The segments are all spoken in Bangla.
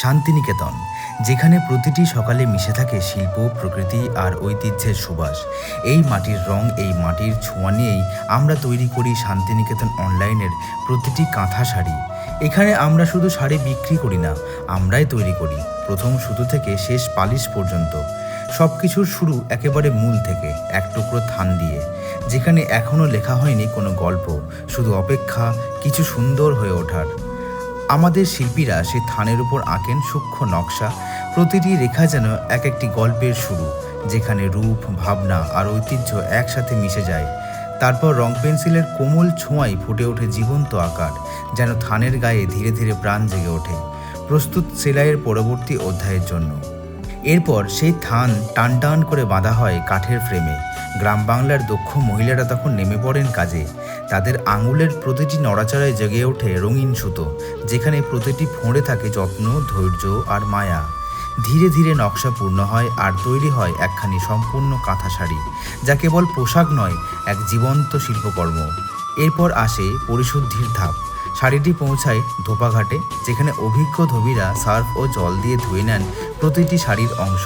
শান্তিনিকেতন, যেখানে প্রতিটি সকালে মিশে থাকে শিল্প, প্রকৃতি আর ঐতিহ্যের সুবাস। এই মাটির রং, এই মাটির ছোঁয়া নিয়েই আমরা তৈরি করি শান্তিনিকেতন অনলাইনের প্রতিটি কাঁথা শাড়ি। এখানে আমরা শুধু শাড়ি বিক্রি করি না, আমরাই তৈরি করি, প্রথম সুতো থেকে শেষ পালিশ পর্যন্ত। সব কিছুর শুরু একেবারে মূল থেকে, এক টুকরো থান দিয়ে, যেখানে এখনও লেখা হয়নি কোনো গল্প, শুধু অপেক্ষা, কিছু সুন্দর হয়ে ওঠার। আমাদের শিল্পীরা সেই থানের উপর আঁকেন সূক্ষ্ম নকশা। প্রতিটি রেখা যেন এক একটি গল্পের শুরু, যেখানে রূপ, ভাবনা আর ঐতিহ্য একসাথে মিশে যায়। তারপর রং পেন্সিলের কোমল ছোঁয়ায় ফুটে ওঠে জীবন্ত আকার, যেন থানের গায়ে ধীরে ধীরে প্রাণ জেগে ওঠে। প্রস্তুত সেলাইয়ের পরবর্তী অধ্যায়ের জন্য। এরপর সেই থান টান টান করে বাঁধা হয় কাঠের ফ্রেমে। গ্রাম বাংলার দক্ষ মহিলারা তখন নেমে পড়েন কাজে। তাদের আঙুলের প্রতিটি নড়াচড়ায় জেগে ওঠে রঙিন সুতো, যেখানে প্রতিটি ফোঁড়ে থাকে যত্ন, ধৈর্য আর মায়া। ধীরে ধীরে নকশা পূর্ণ হয় আর তৈরি হয় একখানি সম্পূর্ণ কাঁথা শাড়ি, যা কেবল পোশাক নয়, এক জীবন্ত শিল্পকর্ম। এরপর আসে পরিশুদ্ধির ধাপ। শাড়িটি পৌঁছায় ধোপাঘাটে, যেখানে অভিজ্ঞ ধোবিরা সার্ফ ও জল দিয়ে ধুয়ে নেন প্রতিটি শাড়ির অংশ,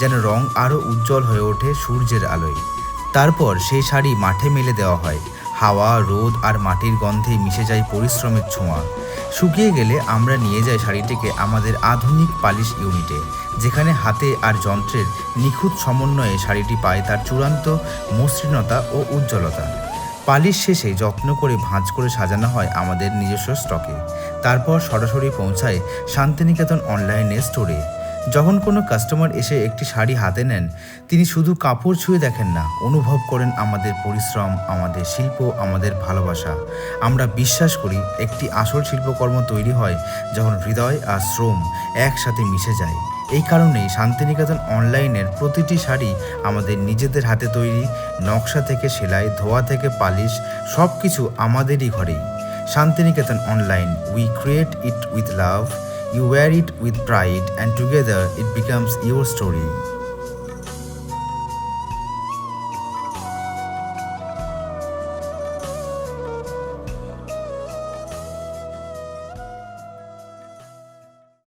যেন রং আরও উজ্জ্বল হয়ে ওঠে সূর্যের আলোয়। তারপর সেই শাড়ি মাঠে মেলে দেওয়া হয়। হাওয়া, রোদ আর মাটির গন্ধে মিশে যায় পরিশ্রমের ছোঁয়া। শুকিয়ে গেলে আমরা নিয়ে যাই শাড়িটিকে আমাদের আধুনিক পালিশ ইউনিটে, যেখানে হাতে আর যন্ত্রের নিখুঁত সমন্বয়ে শাড়িটি পায় তার চূড়ান্ত মসৃণতা ও উজ্জ্বলতা। পালিশ শেষে যত্ন করে ভাঁজ করে সাজানো হয় আমাদের নিজস্ব স্টকে। তারপর সরাসরি পৌঁছায় শান্তিনিকেতন অনলাইনে স্টোরে। যখন কোনো কাস্টমার এসে একটি শাড়ি হাতে নেন, তিনি শুধু কাপড় ছুঁয়ে দেখেন না, অনুভব করেন আমাদের পরিশ্রম, আমাদের শিল্প, আমাদের ভালোবাসা। আমরা বিশ্বাস করি একটি আসল শিল্পকর্ম তৈরি হয় যখন হৃদয় আর শ্রম একসাথে মিশে যায়। এই কারণেই শান্তিনিকেতন অনলাইনের প্রতিটি শাড়ি আমাদের নিজেদের হাতে তৈরি, নকশা থেকে সেলাই, ধোয়া থেকে পালিশ সব কিছু আমাদেরই ঘরেই। Shantiniketan online we create it with love You wear it with pride, and together it becomes your story.